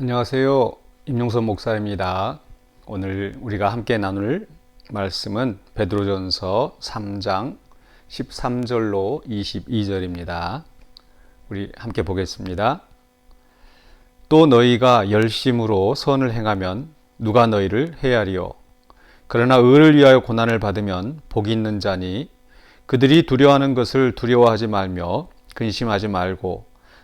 안녕하세요. 임용선 목사입니다. 오늘 우리가 함께 나눌 말씀은 베드로전서 3장 13절로 22절입니다. 우리 함께 보겠습니다. 또 너희가 열심으로 선을 행하면 누가 너희를 해하리요 그러나 의를 위하여 고난을 받으면 복이 있는 자니 그들이 두려워하는 것을 두려워하지 말며 근심하지 말고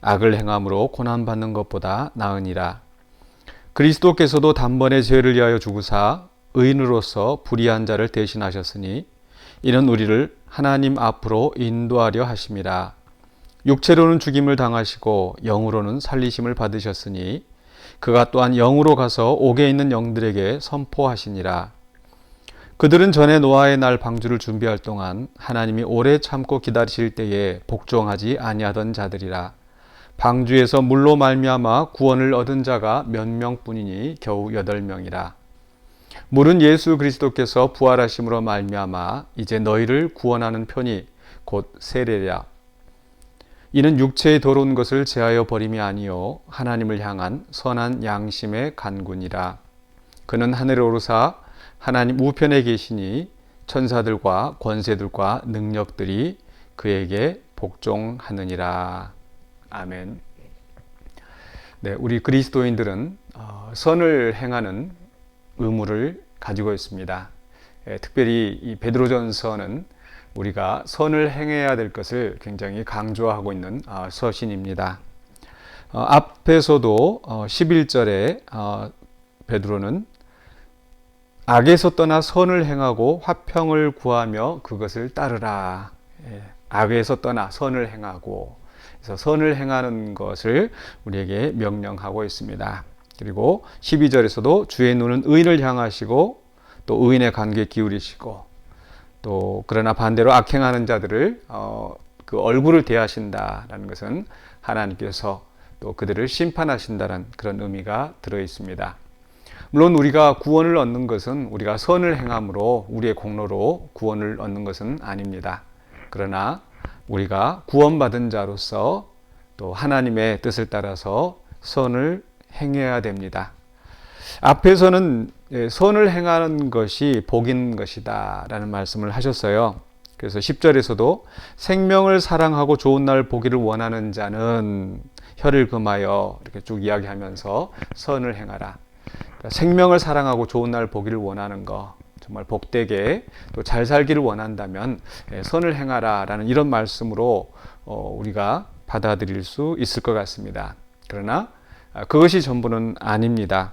악을 행함으로 고난 받는 것보다 나으니라. 그리스도께서도 단번에 죄를 위하여 죽으사 의인으로서 불의한 자를 대신하셨으니 이는 우리를 하나님 앞으로 인도하려 하심이라. 육체로는 죽임을 당하시고 영으로는 살리심을 받으셨으니 그가 또한 영으로 가서 옥에 있는 영들에게 선포하시니라. 그들은 전에 노아의 날 방주를 준비할 동안 하나님이 오래 참고 기다리실 때에 복종하지 아니하던 자들이라. 방주에서 물로 말미암아 구원을 얻은 자가 몇 명뿐이니 겨우 여덟 명이라. 물은 예수 그리스도께서 부활하심으로 말미암아 이제 너희를 구원하는 편이 곧 세례랴. 이는 육체의 더러운 것을 제하여 버림이 아니요 하나님을 향한 선한 양심의 간군이라. 그는 하늘에 오르사 하나님 우편에 계시니 천사들과 권세들과 능력들이 그에게 복종하느니라. 아멘. 네, 우리 그리스도인들은 어, 선을 행하는 의무를 가지고 있습니다. 예, 특별히 이 베드로전서는 우리가 선을 행해야 될 것을 굉장히 강조하고 있는 어, 서신입니다. 어, 앞에서도 어, 11절에 어, 베드로는 악에서 떠나 선을 행하고 화평을 구하며 그것을 따르라. 예, 악에서 떠나 선을 행하고 그래서 선을 행하는 것을 우리에게 명령하고 있습니다. 그리고 12절에서도 주의 눈은 의인을 향하시고 또 의인의 관계 기울이시고 또 그러나 반대로 악행하는 자들을 어, 그 얼굴을 대하신다라는 것은 하나님께서 또 그들을 심판하신다는 그런 의미가 들어 있습니다. 물론 우리가 구원을 얻는 것은 우리가 선을 행함으로 우리의 공로로 구원을 얻는 것은 아닙니다. 그러나 우리가 구원받은 자로서 또 하나님의 뜻을 따라서 선을 행해야 됩니다. 앞에서는 예, 선을 행하는 것이 복인 것이다 라는 말씀을 하셨어요. 그래서 10절에서도 생명을 사랑하고 좋은 날 보기를 원하는 자는 혀를 금하여 이렇게 쭉 이야기하면서 선을 행하라. 그러니까 생명을 사랑하고 좋은 날 보기를 원하는 거, 정말 복되게 또 잘 살기를 원한다면 예, 선을 행하라라는 이런 말씀으로 어, 우리가 받아들일 수 있을 것 같습니다. 그러나 아, 그것이 전부는 아닙니다.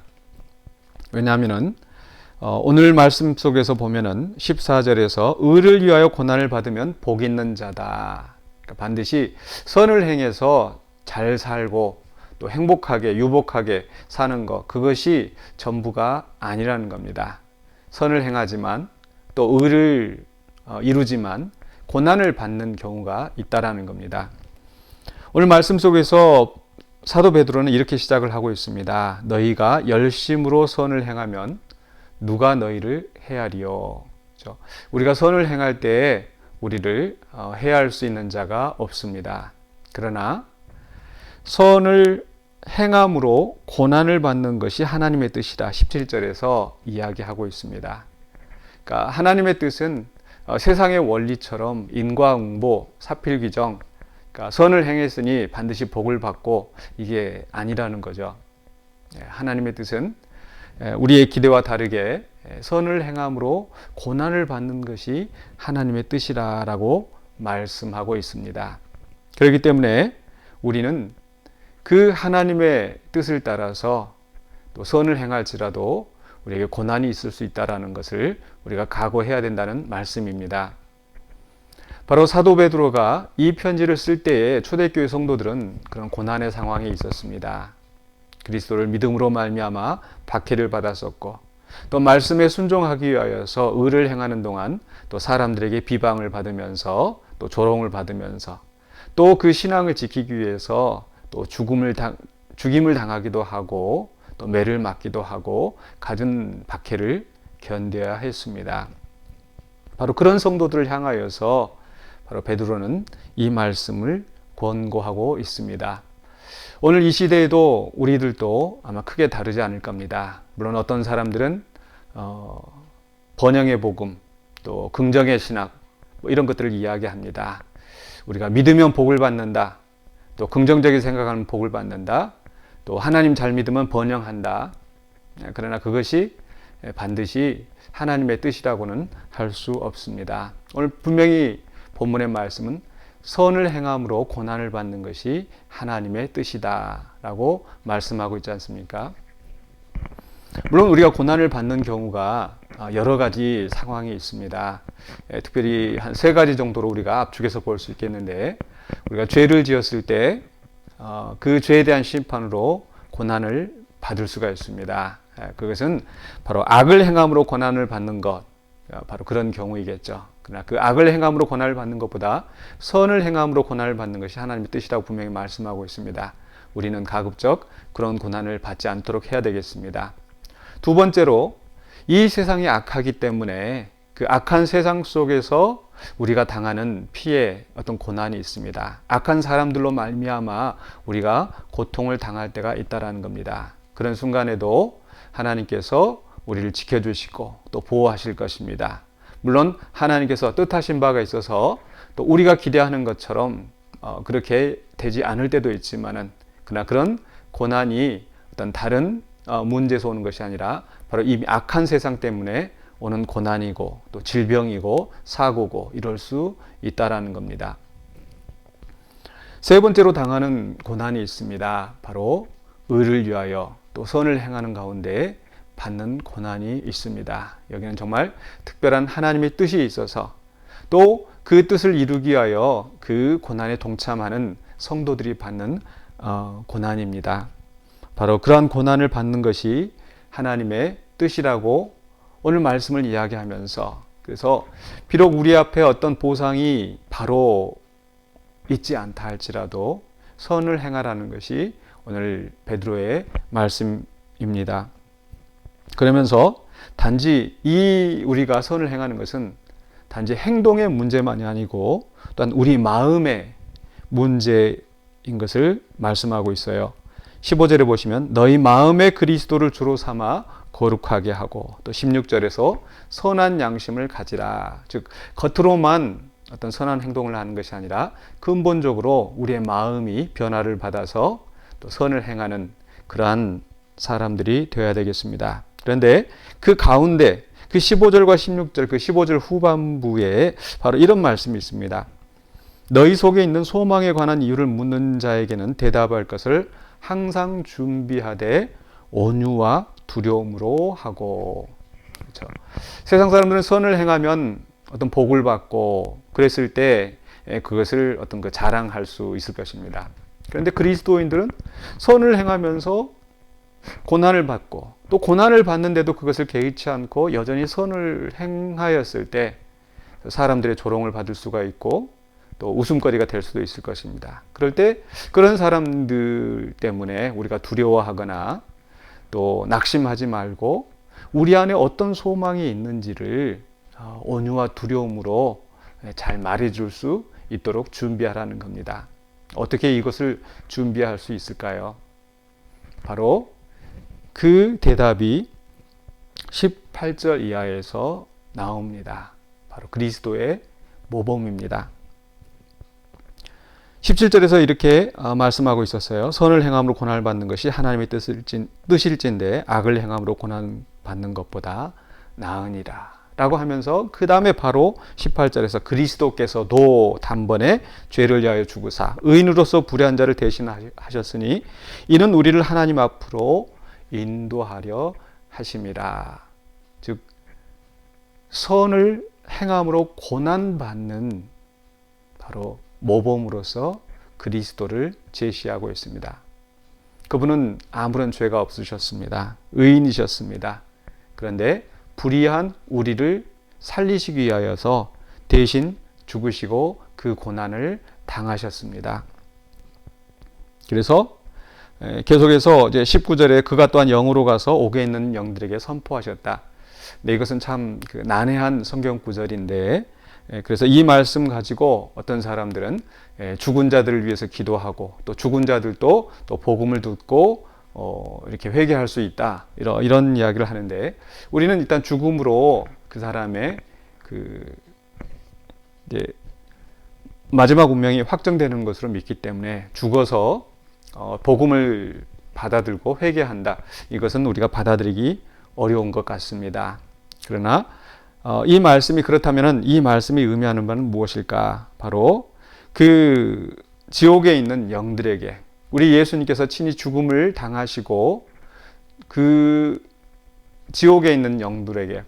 왜냐하면은 어, 오늘 말씀 속에서 보면은 14절에서 의를 위하여 고난을 받으면 복 있는 자다. 그러니까 반드시 선을 행해서 잘 살고 또 행복하게 유복하게 사는 것 그것이 전부가 아니라는 겁니다. 선을 행하지만 또 의를 어, 이루지만 고난을 받는 경우가 있다라는 겁니다. 오늘 말씀 속에서 사도 베드로는 이렇게 시작을 하고 있습니다. 너희가 열심으로 선을 행하면 누가 너희를 해하리요. 그렇죠? 우리가 선을 행할 때에 우리를 어, 해할 수 있는 자가 없습니다. 그러나 선을 행함으로 고난을 받는 것이 하나님의 뜻이다. 17절에서 이야기하고 있습니다. 그러니까 하나님의 뜻은 어, 세상의 원리처럼 인과응보, 사필귀정, 그러니까 선을 행했으니 반드시 복을 받고 이게 아니라는 거죠. 예, 하나님의 뜻은 예, 우리의 기대와 다르게 예, 선을 행함으로 고난을 받는 것이 하나님의 뜻이라고 말씀하고 있습니다. 그렇기 때문에 우리는 그 하나님의 뜻을 따라서 또 선을 행할지라도 우리에게 고난이 있을 수 있다라는 것을 우리가 각오해야 된다는 말씀입니다. 바로 사도 베드로가 이 편지를 쓸 때에 초대교회 성도들은 그런 고난의 상황에 있었습니다. 그리스도를 믿음으로 말미암아 박해를 받았었고 또 말씀에 순종하기 위하여서 의를 행하는 동안 또 사람들에게 비방을 받으면서 또 조롱을 받으면서 또 그 신앙을 지키기 위해서 또 죽음을 당, 죽임을 당하기도 하고 또 매를 맞기도 하고 갖은 박해를 견뎌야 했습니다. 바로 그런 성도들을 향하여서 바로 베드로는 이 말씀을 권고하고 있습니다. 오늘 이 시대에도 우리들도 아마 크게 다르지 않을 겁니다. 물론 어떤 사람들은 어, 번영의 복음, 또 긍정의 신학 뭐 이런 것들을 이야기합니다. 우리가 믿으면 복을 받는다. 또 긍정적인 생각하면 복을 받는다. 또 하나님 잘 믿으면 번영한다. 예, 그러나 그것이 반드시 하나님의 뜻이라고는 할 수 없습니다. 오늘 분명히 본문의 말씀은 선을 행함으로 고난을 받는 것이 하나님의 뜻이다라고 말씀하고 있지 않습니까? 물론 우리가 고난을 받는 경우가 여러 가지 상황이 있습니다. 예, 특별히 한 세 가지 정도로 우리가 압축해서 볼 수 있겠는데 우리가 죄를 지었을 때그 어, 죄에 대한 심판으로 고난을 받을 수가 있습니다. 예, 그것은 바로 악을 행함으로 고난을 받는 것, 어, 바로 그런 경우이겠죠. 그러나 그 악을 행함으로 고난을 받는 것보다 선을 행함으로 고난을 받는 것이 하나님의 뜻이라고 분명히 말씀하고 있습니다. 우리는 가급적 그런 고난을 받지 않도록 해야 되겠습니다. 두 번째로 이 세상이 악하기 때문에 그 악한 세상 속에서 우리가 당하는 피해 어떤 고난이 있습니다. 악한 사람들로 말미암아 우리가 고통을 당할 때가 있다라는 겁니다. 그런 순간에도 하나님께서 우리를 지켜주시고 또 보호하실 것입니다. 물론 하나님께서 뜻하신 바가 있어서 또 우리가 기대하는 것처럼 어, 그렇게 되지 않을 때도 있지만은 그러나 그런 고난이 어떤 다른 어, 문제에서 오는 것이 아니라 바로 이 악한 세상 때문에 오는 고난이고 또 질병이고 사고고 이럴 수 있다라는 겁니다. 세 번째로 당하는 고난이 있습니다. 바로 의를 위하여 또 선을 행하는 가운데 받는 고난이 있습니다. 여기는 정말 특별한 하나님의 뜻이 있어서 또 그 뜻을 이루기 위하여 그 고난에 동참하는 성도들이 받는 어, 고난입니다. 바로 그러한 고난을 받는 것이 하나님의 뜻이라고 오늘 말씀을 이야기하면서 그래서 비록 우리 앞에 어떤 보상이 바로 있지 않다 할지라도 선을 행하라는 것이 오늘 베드로의 말씀입니다. 그러면서 단지 이 우리가 선을 행하는 것은 단지 행동의 문제만이 아니고 또한 우리 마음의 문제인 것을 말씀하고 있어요. 15절에 보시면 너희 마음에 그리스도를 주로 삼아 거룩하게 하고 또 16절에서 선한 양심을 가지라. 즉 겉으로만 어떤 선한 행동을 하는 것이 아니라 근본적으로 우리의 마음이 변화를 받아서 또 선을 행하는 그러한 사람들이 되어야 되겠습니다. 그런데 그 가운데 그 15절과 16절 그 15절 후반부에 바로 이런 말씀이 있습니다. 너희 속에 있는 소망에 관한 이유를 묻는 자에게는 대답할 것을 항상 준비하되 온유와 두려움으로 하고 그렇죠. 세상 사람들은 선을 행하면 어떤 복을 받고 그랬을 때 그것을 어떤 그 자랑할 수 있을 것입니다. 그런데 그리스도인들은 선을 행하면서 고난을 받고 또 고난을 받는데도 그것을 개의치 않고 여전히 선을 행하였을 때 사람들의 조롱을 받을 수가 있고 또 웃음거리가 될 수도 있을 것입니다. 그럴 때 그런 사람들 때문에 우리가 두려워하거나 또 낙심하지 말고 우리 안에 어떤 소망이 있는지를 어, 온유와 두려움으로 잘 말해줄 수 있도록 준비하라는 겁니다. 어떻게 이것을 준비할 수 있을까요? 바로 그 대답이 18절 이하에서 나옵니다. 바로 그리스도의 모범입니다. 17절에서 이렇게 어, 말씀하고 있었어요. 선을 행함으로 고난을 받는 것이 하나님의 뜻일진데 악을 행함으로 고난 받는 것보다 나으니라. 라고 하면서 그 다음에 바로 18절에서 그리스도께서도 단번에 죄를 위하여 죽으사 의인으로서 불의한 자를 대신하셨으니 이는 우리를 하나님 앞으로 인도하려 하심이라. 즉 선을 행함으로 고난 받는 바로 모범으로서 그리스도를 제시하고 있습니다. 그분은 아무런 죄가 없으셨습니다. 의인이셨습니다. 그런데 불의한 우리를 살리시기 위하여서 대신 죽으시고 그 고난을 당하셨습니다. 그래서 계속해서 이제 19절에 그가 또한 영으로 가서 옥에 있는 영들에게 선포하셨다. 네, 이것은 참그 난해한 성경 구절인데 그래서 이 말씀 가지고 어떤 사람들은 죽은 자들을 위해서 기도하고 또 죽은 자들도 또 복음을 듣고 어, 이렇게 회개할 수 있다 이런 이런 이야기를 하는데 우리는 일단 죽음으로 그 사람의 그 이제 마지막 운명이 확정되는 것으로 믿기 때문에 죽어서 어, 복음을 받아들고 회개한다. 이것은 우리가 받아들이기 어려운 것 같습니다. 그러나 어, 이 말씀이 그렇다면 이 말씀이 의미하는 바는 무엇일까? 바로 그 지옥에 있는 영들에게 우리 예수님께서 친히 죽음을 당하시고 그 지옥에 있는 영들에게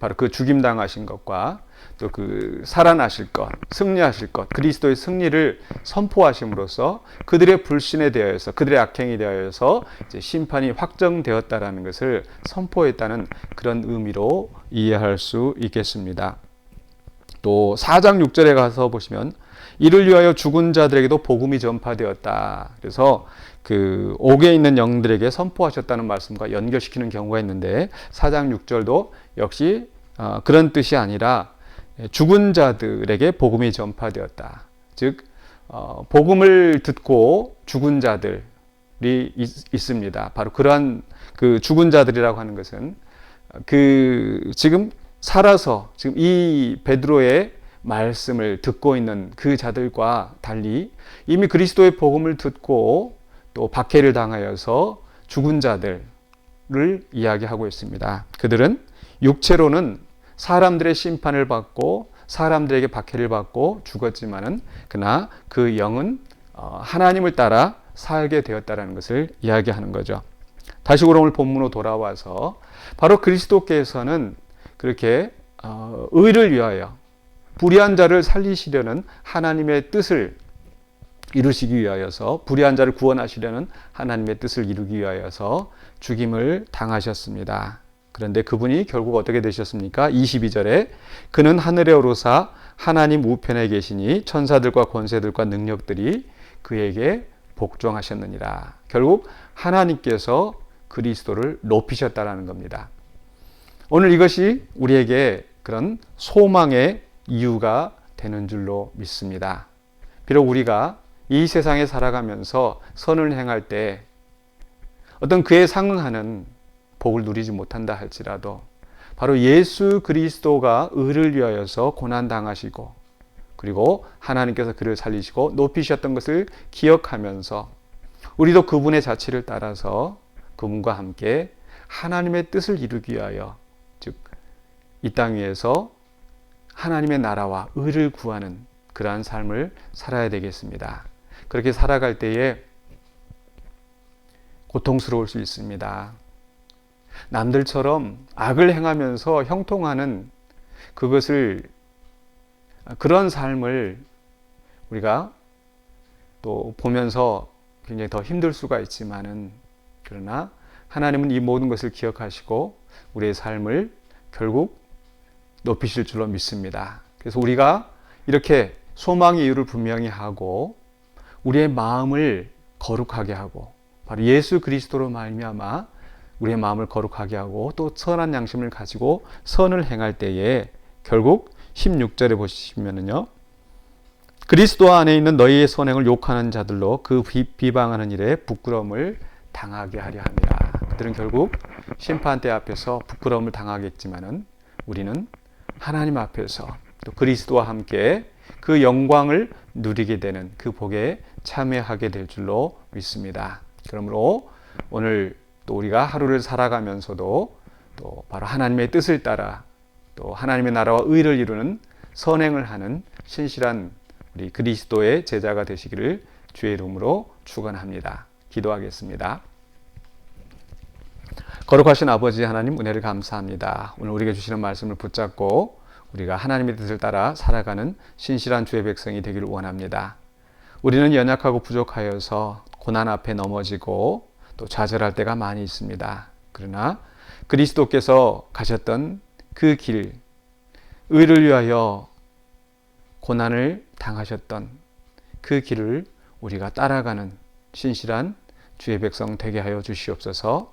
바로 그 죽임 당하신 것과 또 그 살아나실 것, 승리하실 것, 그리스도의 승리를 선포하심으로써 그들의 불신에 대하여서 그들의 악행에 대하여서 심판이 확정되었다라는 것을 선포했다는 그런 의미로 이해할 수 있겠습니다. 또 4장 6절에 가서 보시면 이를 위하여 죽은 자들에게도 복음이 전파되었다. 그래서 그 옥에 있는 영들에게 선포하셨다는 말씀과 연결시키는 경우가 있는데 4장 6절도 역시 어, 그런 뜻이 아니라 죽은 자들에게 복음이 전파되었다. 즉 어, 복음을 듣고 죽은 자들이 있, 습니다 바로 그러한 그 죽은 자들이라고 하는 것은 그 지금 살아서 지금 이 베드로의 말씀을 듣고 있는 그 자들과 달리 이미 그리스도의 복음을 듣고 또 박해를 당하여서 죽은 자들을 이야기하고 있습니다. 그들은 육체로는 사람들의 심판을 받고 사람들에게 박해를 받고 죽었지만은 그러나 그 영은 어, 하나님을 따라 살게 되었다라는 것을 이야기하는 거죠. 다시 오늘 본문으로 돌아와서 바로 그리스도께서는 그렇게 어, 의를 위하여 불의한 자를 살리시려는 하나님의 뜻을 이루시기 위하여서 불의한 자를 구원하시려는 하나님의 뜻을 이루기 위하여서 죽임을 당하셨습니다. 그런데 그분이 결국 어떻게 되셨습니까? 22절에 그는 하늘에 오르사 하나님 우편에 계시니 천사들과 권세들과 능력들이 그에게 복종하셨느니라. 결국 하나님께서 그리스도를 높이셨다라는 겁니다. 오늘 이것이 우리에게 그런 소망의 이유가 되는 줄로 믿습니다. 비록 우리가 이 세상에 살아가면서 선을 행할 때 어떤 그에 상응하는 복을 누리지 못한다 할지라도 바로 예수 그리스도가 의를 위하여서 고난 당하시고 그리고 하나님께서 그를 살리시고 높이셨던 것을 기억하면서 우리도 그분의 자취를 따라서 그분과 함께 하나님의 뜻을 이루기 위하여 즉 이 땅 위에서 하나님의 나라와 의를 구하는 그러한 삶을 살아야 되겠습니다. 그렇게 살아갈 때에 고통스러울 수 있습니다. 남들처럼 악을 행하면서 형통하는 그것을 그런 삶을 우리가 또 보면서 굉장히 더 힘들 수가 있지만은 그러나 하나님은 이 모든 것을 기억하시고 우리의 삶을 결국 높이실 줄로 믿습니다. 그래서 우리가 이렇게 소망의 이유를 분명히 하고 우리의 마음을 거룩하게 하고 바로 예수 그리스도로 말미암아 우리의 마음을 거룩하게 하고 또 선한 양심을 가지고 선을 행할 때에 결국 16절에 보시면은요. 그리스도 안에 있는 너희의 선행을 욕하는 자들로 그 비방하는 일에 부끄러움을 당하게 하려 함이라. 그들은 결국 심판대 앞에서 부끄러움을 당하겠지만은 우리는 하나님 앞에서 또 그리스도와 함께 그 영광을 누리게 되는 그 복에 참여하게 될 줄로 믿습니다. 그러므로 오늘 또 우리가 하루를 살아가면서도 또 바로 하나님의 뜻을 따라 또 하나님의 나라와 의를 이루는 선행을 하는 신실한 우리 그리스도의 제자가 되시기를 주의 이름으로 축원합니다. 기도하겠습니다. 거룩하신 아버지 하나님 은혜를 감사합니다. 오늘 우리에게 주시는 말씀을 붙잡고 우리가 하나님의 뜻을 따라 살아가는 신실한 주의 백성이 되기를 원합니다. 우리는 연약하고 부족하여서 고난 앞에 넘어지고 또 좌절할 때가 많이 있습니다. 그러나 그리스도께서 가셨던 그 길, 의를 위하여 고난을 당하셨던 그 길을 우리가 따라가는 신실한 주의 백성 되게 하여 주시옵소서.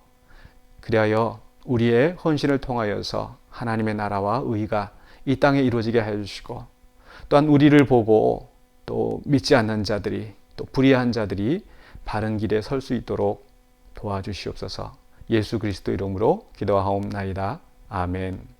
그리하여 우리의 헌신을 통하여서 하나님의 나라와 의가 이 땅에 이루어지게 하여 주시고 또한 우리를 보고 또 믿지 않는 자들이 또 불의한 자들이 바른 길에 설 수 있도록 도와주시옵소서. 예수 그리스도 이름으로 기도하옵나이다. 아멘.